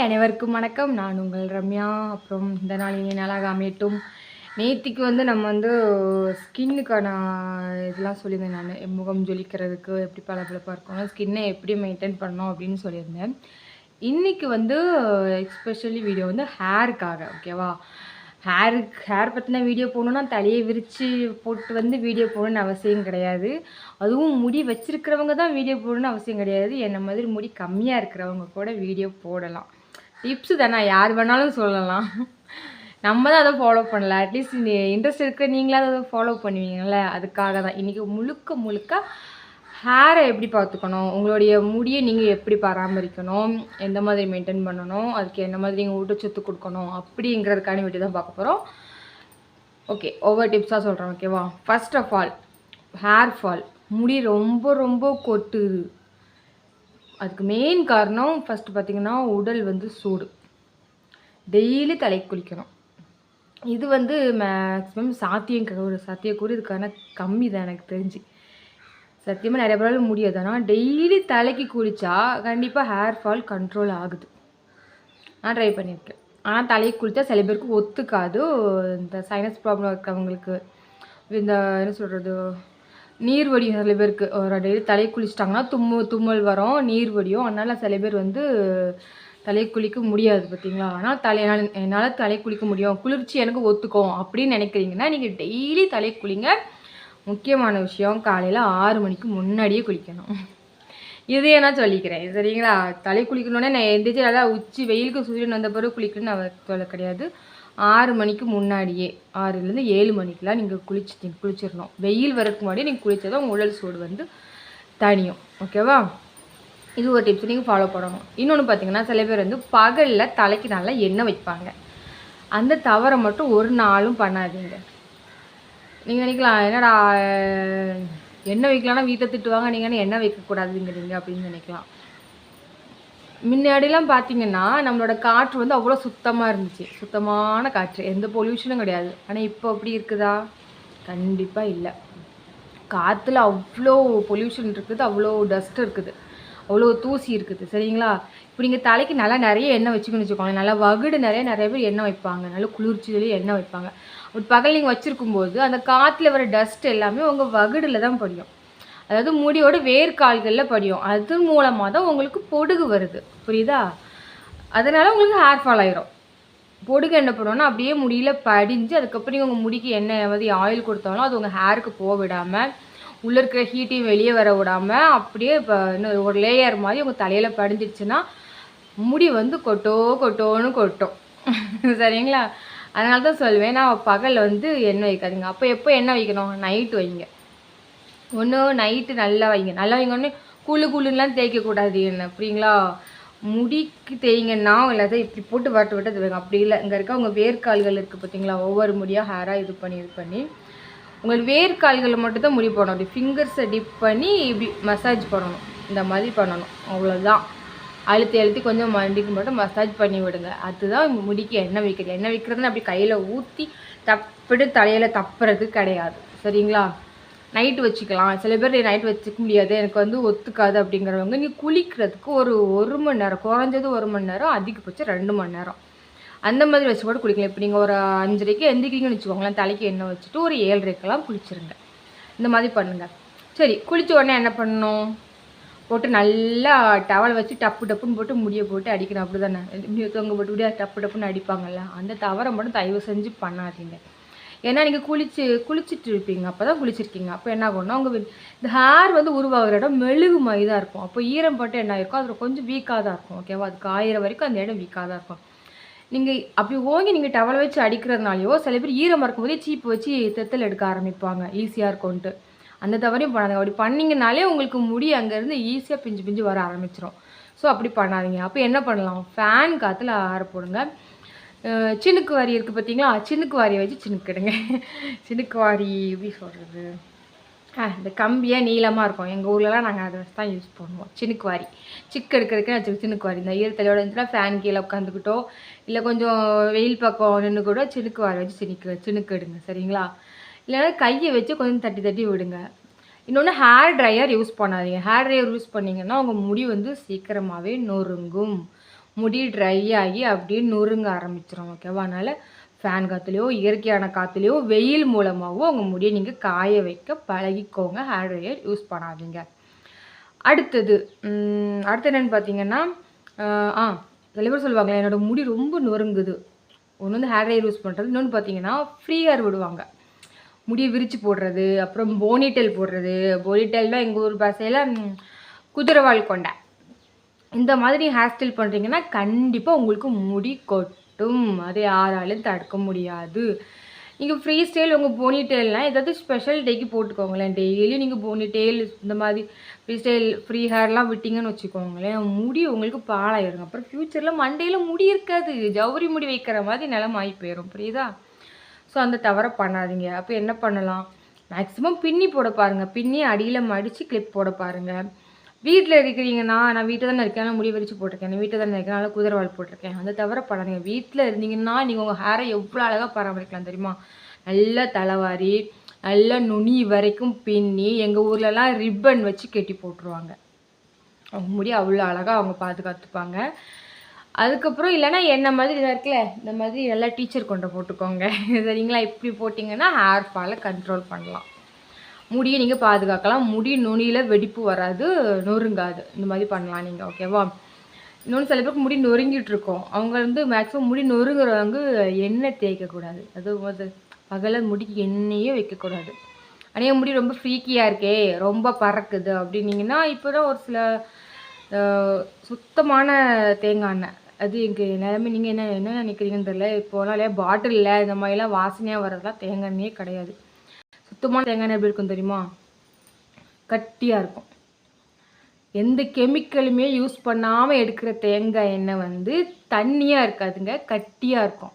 Hi அனைவருக்கும் வணக்கம். நான் உங்கள் ரம்யா. அப்புறம் இந்த நாள் இனி நாளாக அமையட்டும். நேத்திக்கு வந்து நம்ம வந்து ஸ்கின்னுக்கான இதெல்லாம் சொல்லியிருந்தேன் நான். முகம் ஜொலிக்கிறதுக்கு எப்படி பளபளப்பாக இருக்கணும் ஸ்கின்னை எப்படி மெயின்டைன் பண்ணணும் அப்படின்னு சொல்லியிருந்தேன். இன்றைக்கி வந்து எக்ஸ்பெஷலி வீடியோ வந்து ஹேருக்காக ஓகேவா ஹேருக்கு ஹேர் பற்றின வீடியோ போடணுன்னா தலையை விரித்து போட்டு வந்து வீடியோ போகணுன்னு அவசியம் கிடையாது. அதுவும் முடி வச்சுருக்கிறவங்க தான் வீடியோ போடணும்னு அவசியம் கிடையாது. என்ன மாதிரி முடி கம்மியாக இருக்கிறவங்க கூட வீடியோ போடலாம். டிப்ஸு தானே யார் வேணாலும் சொல்லலாம். நம்ம தான் அதை ஃபாலோ பண்ணல. அட்லீஸ்ட் இன்ட்ரெஸ்ட் இருக்கிற நீங்களாவது அதை ஃபாலோ பண்ணுவீங்கள்ல அதுக்காக தான். இன்றைக்கி முழுக்க முழுக்க ஹேரை எப்படி பார்த்துக்கணும்? உங்களுடைய முடியை நீங்கள் எப்படி பராமரிக்கணும்? எந்த மாதிரி மெயின்டைன் பண்ணணும்? அதுக்கு என்ன மாதிரி நீங்கள் ஊட்டச்சத்து கொடுக்கணும்? அப்படிங்கிறதுக்கான வீட்டு தான் பார்க்க போகிறோம் ஓகே ஒவ்வொரு டிப்ஸாக சொல்கிறேன் ஓகேவா first of all hair fall முடி ரொம்ப ரொம்ப கொட்டுது. அதுக்கு மெயின் காரணம் ஃபஸ்ட்டு பார்த்திங்கன்னா உடல் வந்து சூடு. டெய்லி தலை குளிக்கணும். இது வந்து மேக்ஸிமம் சாத்தியம் ஒரு சாத்தியக்கூறு. இதுக்கான கம்மி தான் எனக்கு தெரிஞ்சு. சத்தியமாக நிறைய பேரால் முடியாது. ஆனால் டெய்லி தலைக்கு குளித்தா கண்டிப்பாக ஹேர் ஃபால் கண்ட்ரோல் ஆகுது. நான் ட்ரை பண்ணியிருக்கேன் ஆனால் தலைக்கு குளித்தா சில பேருக்கு ஒத்துக்காது. இந்த சைனஸ் ப்ராப்ளம் இருக்கிறவங்களுக்கு. இந்த என்ன சொல்கிறது நீர் வடியும் சில பேருக்கு ஒரு டெய்லி தலை குளிச்சிட்டாங்கன்னா தும்மு தும்மல் வரும் நீர் வடியும். அதனால் சில பேர் வந்து தலை குளிக்க முடியாது பார்த்தீங்களா? ஆனால் தலை என்னால் தலை குளிக்க முடியும். குளிர்ச்சி எனக்கு ஒத்துக்கும் அப்படின்னு நினைக்கிறீங்கன்னா நீங்கள் டெய்லி தலை குளிங்க. முக்கியமான விஷயம் காலையில் ஆறு மணிக்கு முன்னாடியே குளிக்கணும். இதையே நான் சொல்லிக்கிறேன் சரிங்களா? தலை குளிக்கணுன்னே நான் எந்திரிச்சு நல்லா உச்சி வெயிலுக்கு சூரியன் வந்த பிறகு குளிக்கணும்னு அவ சொல்ல கிடையாது. ஆறு மணிக்கு முன்னாடியே ஆறுலேருந்து ஏழு மணிக்கெலாம் நீங்கள் குளிச்சு குளிச்சிடணும் வெயில் வரதுக்கு முன்னாடியே நீங்கள் குளித்ததான் உங்கள் உடல் சூடு வந்து தனியும் ஓகேவா இது ஒரு டிப்ஸ் நீங்கள் ஃபாலோ பண்ணணும். இன்னொன்று பார்த்தீங்கன்னா சில பேர் வந்து பகலில் தலைக்கு நல்லா எண்ணெய் வைப்பாங்க. அந்த தவறை மட்டும் ஒரு நாளும் பண்ணாதீங்க. நீங்கள் நினைக்கலாம் என்னடா எண்ணெய் வைக்கலாம்னா வீட்டை திட்டுவாங்க நீங்கள் எண்ணெய் வைக்கக்கூடாதுங்கிறீங்க? அப்படின்னு நினைக்கலாம். முன்னாடிலாம் பார்த்தீங்கன்னா நம்மளோட காற்று வந்து அவ்வளோ சுத்தமாக இருந்துச்சு. சுத்தமான காற்று. எந்த பொல்யூஷனும் கிடையாது. ஆனால் இப்போ அப்படி இருக்குதா? கண்டிப்பாக இல்லை. காற்றுல அவ்வளோ பொல்யூஷன் இருக்குது. அவ்வளோ டஸ்ட் இருக்குது. அவ்வளோ தூசி இருக்குது. சரிங்களா? இப்போ நீங்கள் தலைக்கு நல்லா நிறைய எண்ணெய் வச்சுக்கணும்னு வச்சுக்கோங்க நல்லா வகுடு நிறைய நிறைய பேர் எண்ணெய் வைப்பாங்க. நல்ல குளிர்ச்சியிலேயே எண்ணெய் வைப்பாங்க. அப்படி பகல் நீங்கள் வச்சுருக்கும் போது அந்த காற்றுல வர டஸ்ட் எல்லாமே உங்கள் வகுடில் தான் படியும். அதாவது முடியோட வேர்க்கால்களில் படியும். அது மூலமாக தான் உங்களுக்கு பொடுகு வருது. புரியுதா? அதனால் உங்களுக்கு ஹேர் ஃபால் ஆயிரும். பொடுகு என்ன பண்ணுவோன்னா அப்படியே முடியில் படிஞ்சு அதுக்கப்புறம் நீங்கள் உங்கள் முடிக்கு என்ன மாதிரி ஆயில் கொடுத்தாலும் அது உங்கள் ஹேருக்கு போக விடாமல் உள்ளே இருக்கிற ஹீட்டையும் வெளியே வர விடாமல் அப்படியே இப்போ இன்னும் ஒரு லேயர் மாதிரி உங்கள் தலையில் படிஞ்சிடுச்சுன்னா முடி வந்து கொட்டோ கொட்டோன்னு கொட்டும். சரிங்களா? அதனால தான் சொல்லுவேன். நான் பகலில் வந்து எண்ணெய் வைக்காதீங்க. அப்போ எப்போ எண்ணெய் வைக்கணும்? நைட்டு வைங்க. ஒன்று நைட்டு நல்லா வைங்க. நல்லா வைங்கன்னு குழு குழுலாம் தேய்க்கக்கூடாது என்ன அப்படிங்களா முடிக்கு தேய்ங்கன்னா இல்லாத இப்படி போட்டு வாட்டு விட்டு வைங்க அப்படி இல்லை. இங்கே இருக்க உங்கள் வேர்க்கால்கள் இருக்குது பார்த்தீங்களா ஒவ்வொரு முடியாக ஹேராக இது பண்ணி இது பண்ணி. உங்கள் வேர்க்கால்களில் மட்டும் தான் முடி போடணும். அப்படி ஃபிங்கர்ஸை டிப் பண்ணி இப்படி மசாஜ் பண்ணணும். இந்த மாதிரி பண்ணணும். அவ்வளோதான் அழுத்தி அழுத்தி கொஞ்சம் மண்டிக்கு மட்டும் மசாஜ் பண்ணி விடுங்க. அதுதான் முடிக்கு எண்ணெய் வைக்கிறது. எண்ணெய் வைக்கிறதுன்னு அப்படி கையில் ஊற்றி தப்பிட்டு தலையில் தப்புறது கிடையாது. சரிங்களா? நைட்டு வச்சுக்கலாம். சில பேர் நைட் வச்சுக்க முடியாது. எனக்கு வந்து ஒத்துக்காது அப்படிங்கிறவங்க நீங்கள் குளிக்கிறதுக்கு ஒரு ஒரு மணி நேரம் குறைஞ்சது ஒரு மணி நேரம் அதிகபட்சம் ரெண்டு மணி நேரம். அந்த மாதிரி வச்சு கூட குளிக்கலாம். இப்போ நீங்கள் ஒரு அஞ்சரைக்கு எந்திரிக்கிறீங்கன்னு வச்சுக்கோங்களேன் தலைக்கு எண்ணெய் வச்சுட்டு ஒரு ஏழரைக்கெல்லாம் குளிச்சிருங்க. இந்த மாதிரி பண்ணுங்கள் சரி குளித்த உடனே என்ன பண்ணணும்? போட்டு நல்லா டவல் வச்சு டப்பு டப்புன்னு போட்டு முடியை போட்டு அடிக்கணும். அப்படி தானே தொங்க போட்டு முடியாது டப்பு டப்புன்னு அடிப்பாங்கல்ல? அந்த தவறை மட்டும் தயவு செஞ்சு பண்ணாதீங்க. ஏன்னா நீங்கள் குளிச்சு குளிச்சுட்டு இருப்பீங்க அப்போ தான் குளிச்சிருக்கீங்க. அப்போ என்ன ஆகும்னா உங்கள் இந்த ஹேர் வந்து உருவாகிற இடம் மெழுகு மாதிரி தான் இருக்கும். அப்போ ஈரம் பட்டு என்ன இருக்கும் அதில் கொஞ்சம் வீக்காக தான் இருக்கும். ஓகேவா அது காயிற வரைக்கும் அந்த இடம் வீக்காக தான் இருக்கும். நீங்கள் அப்படி ஓங்கி நீங்கள் டவலை வச்சு அடிக்கிறதுனாலையோ சில பேர் ஈரமாக இருக்கும்போதே சீப்பு வச்சு தெத்தல் எடுக்க ஆரம்பிப்பாங்க. ஈஸியாக இருக்கும்ன்ட்டு. அந்த தவறையும் பண்ணாதீங்க. அப்படி பண்ணிங்கனாலே உங்களுக்கு முடி அங்கேருந்து ஈஸியாக பிஞ்சு பிஞ்சு வர ஆரம்பிச்சிடும் ஸோ அப்படி பண்ணாதீங்க. அப்போ என்ன பண்ணலாம்? ஃபேன் காற்றுல ஆற போடுங்க. சின்னுக்கு வாரி இருக்குது பார்த்தீங்களா சின்னுக்கு வாரியை வச்சு சின்னுக்கிடுங்க சின்னுக்கு வாரி எப்படி சொல்கிறது ஆ இந்த கம்பியாக நீளமாக இருக்கும். எங்கள் ஊர்லலாம் நாங்கள் அதை வச்சு தான் யூஸ் பண்ணுவோம். சின்னுக்கு வாரி சிக்கு எடுக்கிறதுக்கு வச்சு சின்னுக்கு வாரி இந்த ஈரத்தலையோட இருந்துச்சுன்னா ஃபேன் கீழே உட்காந்துக்கிட்டோ இல்லை கொஞ்சம் வெயில் பக்கம் நின்று கூட சின்னுக்கு வாரி வச்சு சின்னுக்கு சின்னுக்கு எடுங்க சரிங்களா? இல்லைன்னா கையை வச்சு கொஞ்சம் தட்டி தட்டி விடுங்க. இன்னொன்று ஹேர் ட்ரையர் யூஸ் பண்ணாதீங்க. ஹேர் ட்ரையர் யூஸ் பண்ணிங்கன்னா உங்கள் முடி வந்து சீக்கிரமாகவே நொறுங்கும். முடி ட்ரை ஆகி அப்படியே நொறுங்க ஆரம்பிச்சிடும் ஓகேவா அதனால் ஃபேன் காற்றுலையோ இயற்கையான காற்றுலையோ வெயில் மூலமாகவோ உங்கள் முடியை நீங்கள் காய வைக்க பழகிக்கோங்க. ஹேர் ட்ரையர் யூஸ் பண்ணாதீங்க. அடுத்தது அடுத்து என்னென்னு பார்த்தீங்கன்னா ஆ சில பேர் சொல்லுவாங்களே என்னோடய முடி ரொம்ப நொறுங்குது. ஒன்று வந்து ஹேர் ட்ரையர் யூஸ் பண்ணுறது இன்னொன்று பார்த்தீங்கன்னா ஃப்ரீ ஹேர் விடுவாங்க. முடியை விரித்து போடுறது அப்புறம் போனிட்டெல் போடுறது. போனிட்டெல்லாம் எங்கள் ஊர் பாசையில் குதிரவால் கொண்டை. இந்த மாதிரி ஹேர் ஸ்டைல் பண்ணுறீங்கன்னா கண்டிப்பாக உங்களுக்கு முடி கொட்டும். அதை யாராலும் தடுக்க முடியாது. நீங்கள் ஃப்ரீ ஸ்டைல் உங்கள் போனி டெயில்னால் ஏதாவது ஸ்பெஷல் டேக்கு போட்டுக்கோங்களேன். டெய்லி நீங்கள் போனி டெயில் இந்த மாதிரி ஃப்ரீ ஸ்டைல் ஃப்ரீ ஹேர்லாம் விட்டிங்கன்னு வச்சுக்கோங்களேன். முடி உங்களுக்கு பாலாயிடுங்க அப்புறம் ஃப்யூச்சரில் மண்டையில் முடி இருக்காது. ஜவுரி முடி வைக்கிற மாதிரி நிலம் ஆகி போயிடும் புரியுதா? ஸோ அந்த தவறை பண்ணாதீங்க. அப்போ என்ன பண்ணலாம்? மேக்ஸிமம் பின்னி போட பாருங்கள் பின்னி அடியில் மடித்து கிளிப் போட பாருங்கள் வீட்டில் இருக்கிறீங்கன்னா நான் வீட்டில் தானே இருக்கேன் முடி வரிச்சு போட்டிருக்கேன். வீட்டில் தானே இருக்கேன் நல்லா குதிரவால் போட்டிருக்கேன். அந்த தவிர பண்ணாதீங்க வீட்டில் இருந்தீங்கன்னா நீங்கள் உங்கள் ஹேரை எவ்வளோ அழகாக பராமரிக்கலாம் தெரியுமா? நல்லா தலைவாரி நல்லா நுனி வரைக்கும் பின்னி எங்கள் ஊர்லலாம் ரிப்பன் வச்சு கெட்டி போட்டுருவாங்க. அவங்க முடி அவ்வளோ அழகாக அவங்க பாதுகாத்துப்பாங்க. அதுக்கப்புறம் இல்லைன்னா என்ன மாதிரி இதாக இருக்குல்ல இந்த மாதிரி நல்லா டீச்சர் கொண்ட போட்டுக்கோங்க. சரிங்களா? இப்படி போட்டிங்கன்னா ஹேர் ஃபாலை கண்ட்ரோல் பண்ணலாம். முடியை நீங்கள் பாதுகாக்கலாம். முடி நுனியில் வெடிப்பு வராது நொறுங்காது. இந்த மாதிரி பண்ணலாம் நீங்கள் ஓகேவா இன்னொன்று சில பேருக்கு முடி நொறுங்கிட்டு இருக்கோம். அவங்க வந்து மேக்ஸிமம் முடி நொறுங்குறவங்க எண்ணெய் தேய்க்கக்கூடாது. அது வந்து பகலில் முடிக்கு எண்ணெயே வைக்கக்கூடாது. ஆனால் முடி ரொம்ப ஃப்ரீக்கியாக இருக்கே ரொம்ப பறக்குது அப்படின்னீங்கன்னா இப்போ தான் ஒரு சில சுத்தமான தேங்காய் எண்ணெய். அது எங்கள் எல்லாருமே நீங்கள் என்ன என்ன நினைக்கிறீங்கன்னு தெரியல. இப்போலாம் இல்லையா? பாட்டிலில் இந்த மாதிரிலாம் வாசனையாக வர்றதுலாம் தேங்காய் எண்ணெயே கிடையாது. சுத்தமான தேங்காய் எண்ணெய் எப்படி இருக்கும் தெரியுமா? கட்டியாக இருக்கும். எந்த கெமிக்கலுமே யூஸ் பண்ணாமல் எடுக்கிற தேங்காய் எண்ணெய் வந்து தண்ணியாக இருக்காதுங்க கட்டியாக இருக்கும்.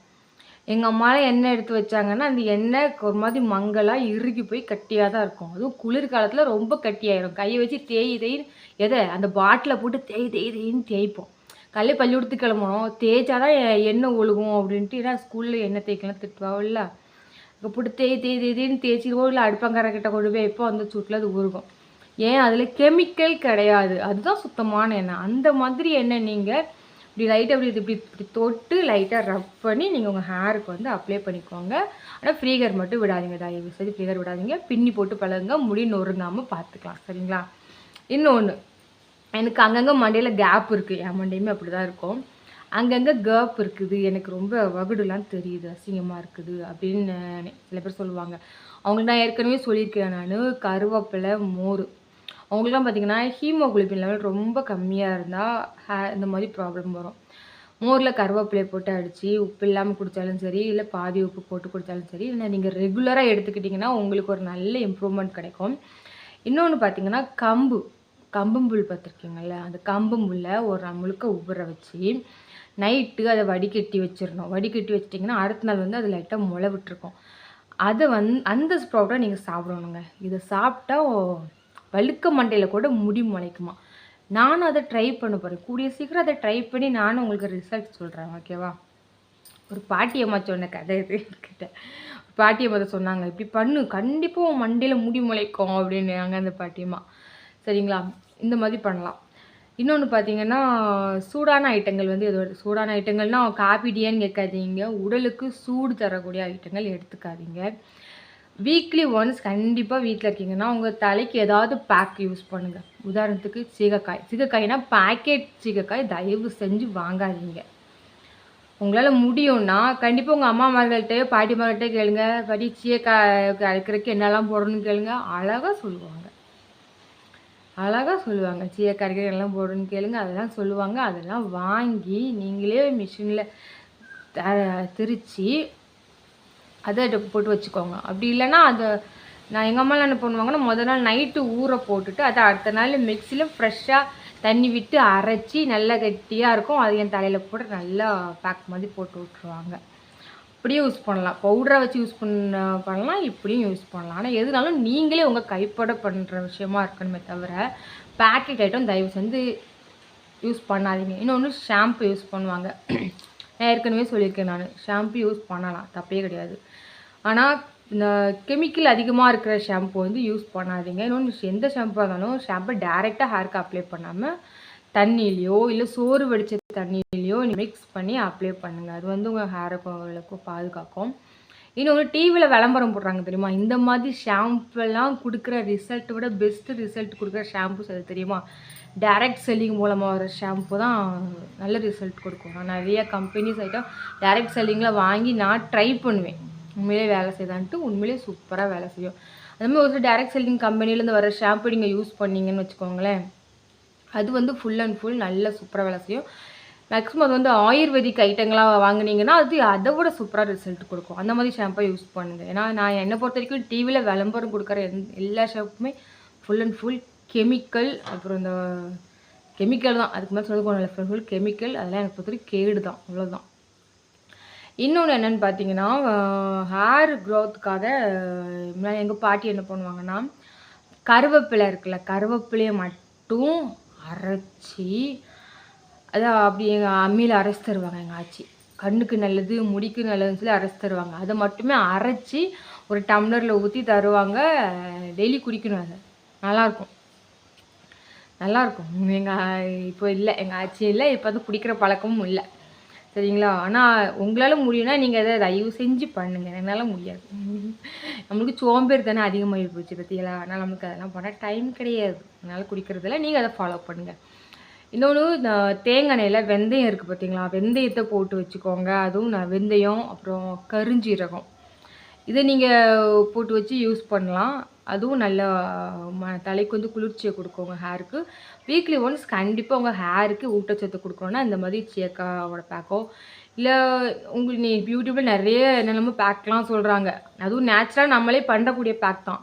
எங்கள் அம்மாலாம் எண்ணெய் எடுத்து வச்சாங்கன்னா அந்த எண்ணெய் ஒரு மாதிரி மங்கலாக இறுகி போய் கட்டியாக தான் இருக்கும். அதுவும் குளிர்காலத்தில் ரொம்ப கட்டியாயிரும் கையை வச்சு தேய் தேய் எதை? அந்த பாட்டிலை போட்டு தேய் தேய் தேயின்னு தேய்ப்போம். காலையில் பள்ளி கொடுத்து கிளம்பணும். தேய்ச்சாதான் எண்ணெய் ஒழுகும் அப்படின்ட்டு ஏன்னா ஸ்கூலில் எண்ணெய் தேய்க்கலாம் திட்டுவாவில்ல போட்டு தேய் தேய் தேய்ன்னு தேய்ச்சிடுவோம் இல்லை அடுப்பங்கரைக்கிட்ட கொண்டு போய் எப்போ அந்த சூட்டில் அது உருகும். ஏன்? அதில் கெமிக்கல் கிடையாது. அதுதான் சுத்தமான எண்ணெய். அந்த மாதிரி எண்ணெய் நீங்கள் இப்படி லைட்டாக இப்படி இப்படி இப்படி தொட்டு லைட்டாக ரப் பண்ணி நீங்கள் உங்கள் ஹேருக்கு வந்து அப்ளை பண்ணிக்கோங்க. ஆனால் ஃப்ரீகர் மட்டும் விடாதீங்க. தயவு சரி ஃப்ரீகர் விடாதீங்க. பின்னி போட்டு பழகுங்க. முடி நொறுங்காமல் பார்த்துக்கலாம். சரிங்களா? இன்னொன்று எனக்கு அங்கங்கே மண்டையில் கேப் இருக்குது என் மண்டையுமே அப்படி தான் இருக்கும். அங்கங்கே கேப் இருக்குது. எனக்கு ரொம்ப வகுடுலாம் தெரியுது அசிங்கமாக இருக்குது அப்படின்னு சில பேர் சொல்லுவாங்க. அவங்களுக்கு நான் ஏற்கனவே சொல்லியிருக்கேன் நான் கருவேப்பிலை மோர். அவங்களுக்குலாம் பார்த்திங்கன்னா ஹீமோகுளோபின் லெவல் ரொம்ப கம்மியாக இருந்தால் ஹே இந்த மாதிரி ப்ராப்ளம் வரும். மோரில் கருவேப்பிலையை போட்டு அடித்து உப்பு இல்லாமல் குடித்தாலும் சரி இல்லை பாதி உப்பு போட்டு குடித்தாலும் சரி இல்லை நீங்கள் ரெகுலராக எடுத்துக்கிட்டிங்கன்னா உங்களுக்கு ஒரு நல்ல இம்ப்ரூவ்மெண்ட் கிடைக்கும். இன்னொன்று பார்த்தீங்கன்னா கம்பு. கம்பும்புல் பார்த்துருக்கீங்கள்ல அந்த கம்பும்புல்லை ஒரு முழுக்க உபுற வச்சு நைட்டு அதை வடிகட்டி வச்சிடணும். வடிகட்டி வச்சிட்டிங்கன்னா அடுத்த நாள் வந்து அது லைட்டாக முளை விட்டுருக்கும். அதை வந் அந்த ஸ்ப்ரௌட்டை நீங்கள் சாப்பிடணுங்க. இதை சாப்பிட்டா வழுக்க மண்டையில் கூட முடி முளைக்குமா. நானும் அதை ட்ரை பண்ண போகிறேன் கூடிய சீக்கிரம் அதை ட்ரை பண்ணி நானும் உங்களுக்கு ரிசல்ட் சொல்கிறேன் ஓகேவா ஒரு பாட்டியம்மா சொன்ன கதை இது கிட்ட பாட்டியம்மா அதை சொன்னாங்க இப்படி பண்ணு. கண்டிப்பாக மண்டையில் முடி முளைக்கும் அப்படின்னு அங்கே அந்த பாட்டியம்மா சரிங்களா? இந்த மாதிரி பண்ணலாம். இன்னொன்று பார்த்தீங்கன்னா சூடான ஐட்டங்கள் வந்து எது சூடான ஐட்டங்கள்னால் காப்பி கேட்காதீங்க. உடலுக்கு சூடு தரக்கூடிய ஐட்டங்கள் எடுத்துக்காதீங்க. வீக்லி ஒன்ஸ் கண்டிப்பாக வீட்டில் இருக்கீங்கன்னா உங்கள் தலைக்கு ஏதாவது பேக் யூஸ் பண்ணுங்கள் உதாரணத்துக்கு சீகக்காய். சீகக்காய்னா பேக்கெட் சீகக்காய் தயவு செஞ்சு வாங்காதீங்க. உங்களால் முடியும்னா கண்டிப்பாக உங்கள் அம்மா பாட்டி பாட்டிமார்கள்ட்டே கேளுங்க. பாட்டி சீயக்காய் அரைக்கிறதுக்கு என்னெல்லாம் போடணும்னு கேளுங்க. அழகாக சொல்லுவாங்க. அழகாக சொல்லுவாங்க. சீயக்காய்கறி எல்லாம் போடுன்னு கேளுங்க. அதெல்லாம் சொல்லுவாங்க. அதெல்லாம் வாங்கி நீங்களே மிஷினில் திரித்து அதை போட்டு வச்சுக்கோங்க. அப்படி இல்லைன்னா அதை நான் எங்கள் அம்மாலாம் என்ன பண்ணுவாங்கன்னா முதல் நாள் நைட்டு ஊற போட்டுட்டு அதை அடுத்த நாள் மிக்சியில் ஃப்ரெஷ்ஷாக தண்ணி விட்டு அரைச்சி நல்லா கெட்டியாக இருக்கும். அது என் தலையில் போட்டு நல்லா பேக் மாதிரி போட்டு விட்ருவாங்க இப்படியும் யூஸ் பண்ணலாம். பவுடரை வச்சு யூஸ் பண்ண பண்ணலாம் இப்படியும் யூஸ் பண்ணலாம். ஆனால் எதுனாலும் நீங்களே உங்கள் கைப்பட பண்ணுற விஷயமா இருக்கணுமே தவிர பேக்கெட் ஐட்டம் தயவு செஞ்சு யூஸ் பண்ணாதீங்க. இன்னொன்று ஷாம்பு யூஸ் பண்ணுவாங்க. நான் ஏற்கனவே சொல்லியிருக்கேன் நான். ஷாம்பு யூஸ் பண்ணலாம். தப்பே கிடையாது. ஆனால் இந்த கெமிக்கல் அதிகமாக இருக்கிற ஷாம்பு வந்து யூஸ் பண்ணாதீங்க. இன்னொன்று எந்த ஷாம்பு இருந்தாலும் ஷாம்பை டேரெக்டாக ஹேருக்கு அப்ளை பண்ணாமல் தண்ணியிலையோ இல்லை சோறு வடித்த தண்ணியிலையோ மிக்ஸ் பண்ணி அப்ளை பண்ணுங்கள் அது வந்து உங்கள் ஹேரை பாதுகாக்கும். இன்னொரு டிவியில் விளம்பரம் போடுறாங்க தெரியுமா? இந்த மாதிரி ஷாம்புலாம் கொடுக்குற ரிசல்ட்டை விட பெஸ்ட்டு ரிசல்ட் கொடுக்குற ஷாம்புஸ் அது தெரியுமா? டேரெக்ட் செல்லிங் மூலமாக வர ஷாம்பு தான் நல்ல ரிசல்ட் கொடுக்கும். நான் நிறைய கம்பெனிஸ் ஐட்டம் டைரக்ட் செல்லிங்கில் வாங்கி நான் ட்ரை பண்ணுவேன். உண்மையிலே வேலை செய்தான்ட்டு உண்மையிலே சூப்பராக வேலை செய்யும். அது மாதிரி ஒரு சில செல்லிங் கம்பெனிலேருந்து வர ஷாம்பு நீங்கள் யூஸ் பண்ணீங்கன்னு வச்சுக்கோங்களேன். அது வந்து ஃபுல் அண்ட் ஃபுல் நல்ல சூப்பராக வேலை செய்யும். மேக்ஸிமம் அது வந்து ஆயுர்வேதிக் ஐட்டங்களாக வாங்கினீங்கன்னா அது அதை விட சூப்பராக ரிசல்ட் கொடுக்கும். அந்த மாதிரி ஷாம்பை யூஸ் பண்ணுங்கள் ஏன்னா நான் என்னை பொறுத்த வரைக்கும் டிவியில் விளம்பரம் கொடுக்குற எல்லா ஷாம்புமே ஃபுல் அண்ட் ஃபுல் கெமிக்கல் அப்புறம் இந்த கெமிக்கல் தான். அதுக்கு மேலே சொல்ல ஃபுல் ஃபுல் கெமிக்கல் அதெல்லாம் எனக்கு பொறுத்த வரைக்கும் கேடு தான். அவ்வளோதான் இன்னொன்று என்னென்னு பார்த்தீங்கன்னா ஹேர் க்ரோத்துக்காக எங்கள் பாட்டி என்ன பண்ணுவாங்கன்னா கருவேப்பிலை இருக்குல்ல கருவேப்பிலையை மட்டும் அரைச்சி அதான் அப்படி எங்கள் அம்மியில் அரைச்சி தருவாங்க எங்கள் ஆச்சி. கண்ணுக்கு நல்லது முடிக்கு நல்லதுன்னு சொல்லி அரைச்சி தருவாங்க. அதை மட்டுமே அரைச்சி ஒரு டம்ளரில் ஊற்றி தருவாங்க. டெய்லி குடிக்கணும் அதை. நல்லாயிருக்கும் நல்லாயிருக்கும் எங்கள் இப்போ இல்லை. எங்கள் ஆச்சி இல்லை. இப்போ வந்து குடிக்கிற பழக்கமும் இல்லை. சரிங்களா? ஆனால் உங்களால் முடியும்னா நீங்கள் அதை தயவு செஞ்சு பண்ணுங்கள் என்னால் முடியாது. நம்மளுக்கு சோம்பேறி தானே அதிகமாகி போச்சு பற்றியலா அதனால் நம்மளுக்கு அதெல்லாம் பண்ணால் டைம் கிடையாது. அதனால் குடிக்கிறதில்ல நீங்கள் அதை ஃபாலோ பண்ணுங்கள் இன்னொன்று தேங்காய் எண்ணெயில் வெந்தயம் இருக்குது பார்த்தீங்களா வெந்தயத்தை போட்டு வச்சுக்கோங்க. அதுவும் நான் வெந்தயம் அப்புறம் கருஞ்சீரகம். இதை நீங்கள் போட்டு வச்சு யூஸ் பண்ணலாம். அதுவும் நல்ல ம தலைக்கு வந்து குளிர்ச்சியை கொடுக்கும் உங்கள் ஹேருக்கு வீக்லி ஒன்ஸ் கண்டிப்பாக உங்கள் ஹேருக்கு ஊட்டச்சத்து கொடுக்கணுன்னா இந்த மாதிரி சேக்காவோட பேக்கோ இல்லை உங்களுக்கு நீ யூடியூப்பில் நிறைய என்னென்னமோ பேக்லாம் சொல்கிறாங்க அதுவும் நேச்சுரலாக நம்மளே பண்ணக்கூடிய பேக் தான்.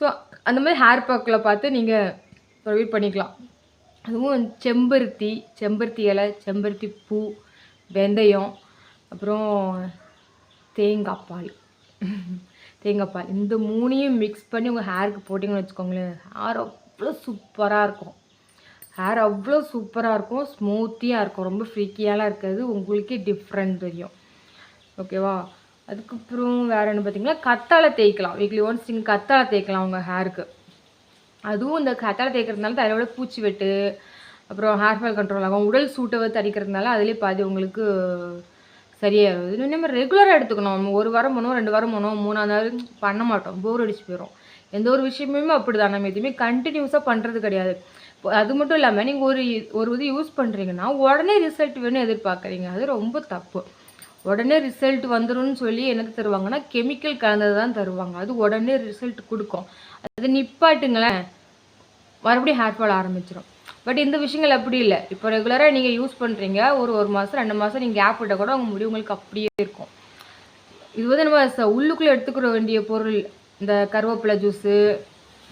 ஸோ அந்த மாதிரி ஹேர் பேக்கில் பார்த்து நீங்கள் ப்ரொவைட் பண்ணிக்கலாம். அதுவும் செம்பருத்தி செம்பருத்தி இலை செம்பருத்தி பூ வெந்தயம் அப்புறம் தேங்காய் பால். தேங்காய் பால் இந்த மூணையும் மிக்ஸ் பண்ணி உங்கள் ஹேருக்கு போட்டிங்கன்னு வச்சுக்கோங்களேன் ஹேர் அவ்வளோ சூப்பராக இருக்கும். ஹேர் அவ்வளோ சூப்பராக இருக்கும் ஸ்மூத்தியாக இருக்கும் ரொம்ப ஃப்ரீக்கியாலாம் இருக்காது உங்களுக்கே டிஃப்ரெண்ட் தெரியும். ஓகேவா அதுக்கப்புறம் வேறு என்ன பார்த்தீங்கன்னா கத்தாழை தேய்க்கலாம். வீக்லி ஒன்ஸ் நீங்கள் கத்தாழை தேய்க்கலாம் உங்கள் ஹேருக்கு அதுவும் இந்த கத்தாழை தேய்க்கிறதுனால தலையோட பூச்சி வெட்டு அப்புறம் ஹேர் ஃபால் கண்ட்ரோல் ஆகும். உடல் சூட்டை வந்து தடிக்கிறதுனால அதிலே பாதி உங்களுக்கு சரியாகுது. நம்ம ரெகுலராக எடுத்துக்கணும். நம்ம ஒரு வாரம் பண்ணுவோம் ரெண்டு வாரம் பண்ணுவோம் மூணாவது நாள் பண்ண மாட்டோம். போர் அடிச்சு போயிடும் எந்த ஒரு விஷயமுமே அப்படி தான் நம்ம எதுவுமே கண்டினியூஸாக பண்ணுறது கிடையாது. அது மட்டும் இல்லாமல் நீங்கள் ஒரு ஒரு இது யூஸ் பண்ணுறீங்கன்னா உடனே ரிசல்ட் வேணும் எதிர்பார்க்குறீங்க அது ரொம்ப தப்பு. உடனே ரிசல்ட் வந்துடும் சொல்லி எனக்கு தருவாங்கன்னா கெமிக்கல் கலந்தது தான் தருவாங்க. அது உடனே ரிசல்ட் கொடுக்கும். அது நிப்பாட்டுங்களேன். மறுபடியும் ஹேர் ஃபால் ஆரம்பிச்சிடும் பட் இந்த விஷயங்கள் அப்படி இல்லை. இப்போ ரெகுலராக நீங்கள் யூஸ் பண்ணுறீங்க ஒரு ஒரு மாதம் ரெண்டு மாதம் நீங்கள் கேப் விட்டால் கூட உங்கள் முடி உங்களுக்கு அப்படியே இருக்கும். இது வந்து நம்ம உள்ளுக்குள்ளே எடுத்துக்கிற வேண்டிய பொருள். இந்த கருவேப்பிலை ஜூஸு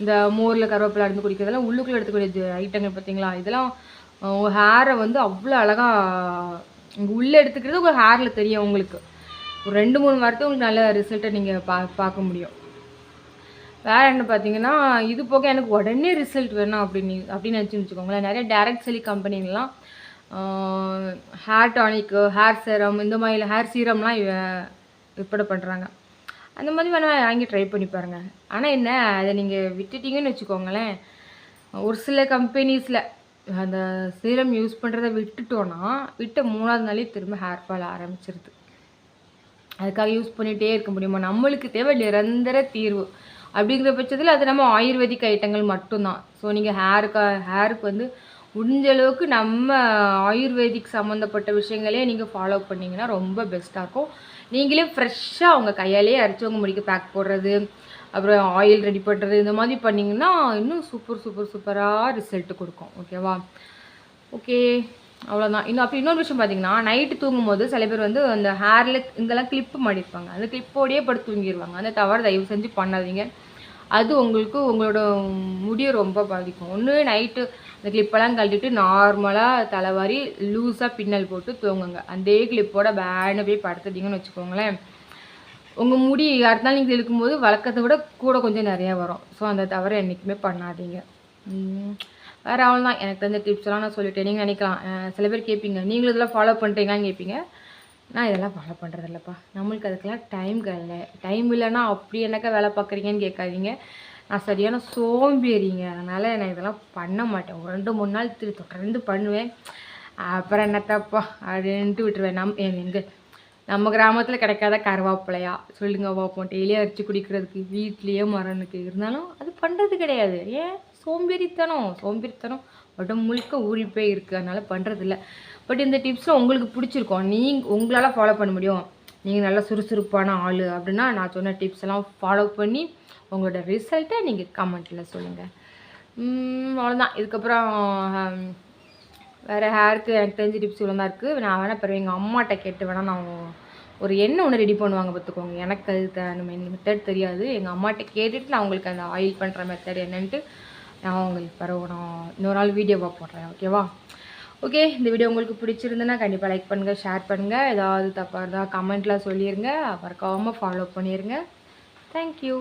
இந்த மோரில் கருவேப்பிலை அடிந்து குடிக்கிறதெல்லாம் உள்ளுக்குள்ளே எடுத்துக்கூடிய ஐட்டங்கள் பார்த்தீங்களா? இதெல்லாம் உங்கள் ஹேரை வந்து அவ்வளோ அழகாக உங்கள் உள்ளே எடுத்துக்கிறது உங்கள் ஹேரில் தெரியும் உங்களுக்கு. ஒரு ரெண்டு மூணு வாரத்தை உங்களுக்கு நல்ல ரிசல்ட்டை நீங்கள் பா பார்க்க முடியும். வேறு என்ன பார்த்தீங்கன்னா இது போக எனக்கு உடனே ரிசல்ட் வேணும் அப்படின்னு அப்படின்னு நினச்சி வச்சுக்கோங்களேன். நிறைய டேரக்ட் செலி கம்பெனிலாம் ஹேர் டானிக்கு ஹேர் சீரம் இந்த மாதிரி ஹேர் சீரம்லாம் விற்பனை பண்ணுறாங்க அந்த மாதிரி வேணால் வாங்கி ட்ரை பண்ணி பாருங்கள் ஆனால் என்ன அதை நீங்கள் விட்டுட்டீங்கன்னு வச்சுக்கோங்களேன். ஒரு சில கம்பெனிஸில் அந்த சீரம் யூஸ் பண்ணுறத விட்டுட்டோன்னா விட்ட மூணாவது நாளே திரும்ப ஹேர் ஃபால் ஆரம்பிச்சிருது. அதுக்காக யூஸ் பண்ணிகிட்டே இருக்க முடியுமா? நம்மளுக்கு தேவை நிரந்தர தீர்வு. அப்படிங்கிற பட்சத்தில் அது நம்ம ஆயுர்வேதிக் ஐட்டங்கள் மட்டும்தான். ஸோ நீங்கள் ஹேருக்கு ஹேருக்கு வந்து முடிஞ்ச அளவுக்கு நம்ம ஆயுர்வேதிக் சம்மந்தப்பட்ட விஷயங்களே நீங்கள் ஃபாலோ பண்ணிங்கன்னா ரொம்ப பெஸ்ட்டாக இருக்கும். நீங்களே ஃப்ரெஷ்ஷாக அவங்க கையாலே அரைச்சவங்க முடிக்க பேக் போடுறது அப்புறம் ஆயில் ரெடி பண்ணுறது இந்த மாதிரி பண்ணிங்கன்னா இன்னும் சூப்பர் சூப்பர் சூப்பராக ரிசல்ட்டு கொடுக்கும். ஓகேவா ஓகே அவ்வளோதான் இன்னும் அப்படி இன்னொரு விஷயம் பார்த்தீங்கன்னா நைட்டு தூங்கும் போது சில பேர் வந்து அந்த ஹேரில் இங்கெல்லாம் கிளிப்பு மாடிப்பாங்க அந்த கிளிப்போடையே படுத்து தூங்கிடுவாங்க அந்த தவறு தயவு செஞ்சு பண்ணாதீங்க. அது உங்களுக்கு உங்களோட முடியை ரொம்ப பாதிக்கும். ஒன்று நைட்டு அந்த கிளிப்பெல்லாம் கழட்டிட்டு நார்மலாக தலைவாரி லூஸாக பின்னல் போட்டு தூங்குங்க. அதே கிளிப்போட பேனு போய் படுத்துட்டிங்கன்னு வச்சுக்கோங்களேன். உங்கள் முடி அடுத்த நாள் நீங்கள் இழுக்கும்போது வழக்கத்தை விட கூட கொஞ்சம் நிறையா வரும். ஸோ அந்த தவிர என்றைக்குமே பண்ணாதீங்க. வேறு அவள் தான். எனக்கு தெரிஞ்ச டிப்ஸ்லாம் நான் சொல்லிட்டேன். நீங்கள் நினைக்கலாம். சில பேர் கேட்பீங்க நீங்களும் இதெல்லாம் ஃபாலோ பண்ணுறீங்கன்னு கேட்பீங்க. நான் இதெல்லாம் ஃபாலோ பண்ணுறது இல்லைப்பா. நம்மளுக்கு அதுக்கெல்லாம் டைம் இல்லை. டைம் இல்லைன்னா அப்படி என்னக்கா வேலை பார்க்குறீங்கன்னு கேட்காதீங்க. நான் சரியான சோம்பேறிங்க அதனால் நான் இதெல்லாம் பண்ண மாட்டேன். ஒரு ரெண்டு மூணு நாள் திரு தொடர்ந்து பண்ணுவேன். அப்புறம் என்னத்தப்பா? அப்படின்ட்டு விட்டுருவேன். நம் எங்கள் நம்ம கிராமத்தில் கிடைக்காத கருவாப்பிலையா? சொல்லுங்க பார்ப்போம் டெய்லியும் அரிச்சு குடிக்கிறதுக்கு வீட்லேயே மரனுக்கு இருந்தாலும் அது பண்ணுறது கிடையாது. ஏன்? சோம்பேறித்தனம் சோம்பேறித்தனம் உடம்பு முழுக்க ஊறி போய் இருக்குது அதனால் பண்ணுறதில்ல பட் இந்த டிப்ஸில் உங்களுக்கு பிடிச்சிருக்கோம். நீங்கள் உங்களால் ஃபாலோ பண்ண முடியும். நீங்கள் நல்லா சுறுசுறுப்பான ஆள் அப்படின்னா நான் சொன்ன டிப்ஸ் எல்லாம் ஃபாலோ பண்ணி உங்களோட ரிசல்ட்டை நீங்கள் கமெண்ட்டில் சொல்லுங்கள் அவ்வளோதான் இதுக்கப்புறம் வேறு ஹேருக்கு எனக்கு தெரிஞ்ச டிப்ஸ் இவ்வளோ தான் இருக்குது நான் வேணால் பிறகு எங்கள் அம்மாட்ட கேட்டு வேணால் நான் ஒரு எண்ணெய் ஒன்று ரெடி பண்ணுவாங்க பார்த்துக்கோங்க. எனக்கு அது த- அந்த மெத்தட் தெரியாது. எங்கள் அம்மாட்ட கேட்டுட்டு நான் உங்களுக்கு அந்த ஆயில் பண்ணுற மெத்தட் என்னன்ட்டு நான் உங்களுக்கு பிறகு நான் இன்னொரு நாள் வீடியோவாக போடுறேன் ஓகேவா ஓகே இந்த வீடியோ உங்களுக்கு பிடிச்சிருந்துன்னா கண்டிப்பாக லைக் பண்ணுங்கள் ஷேர் பண்ணுங்கள் ஏதாவது தப்பாக இருந்தால் கமெண்ட்டில் சொல்லிடுங்க மறக்காமல் ஃபாலோ பண்ணிடுங்க தேங்க்யூ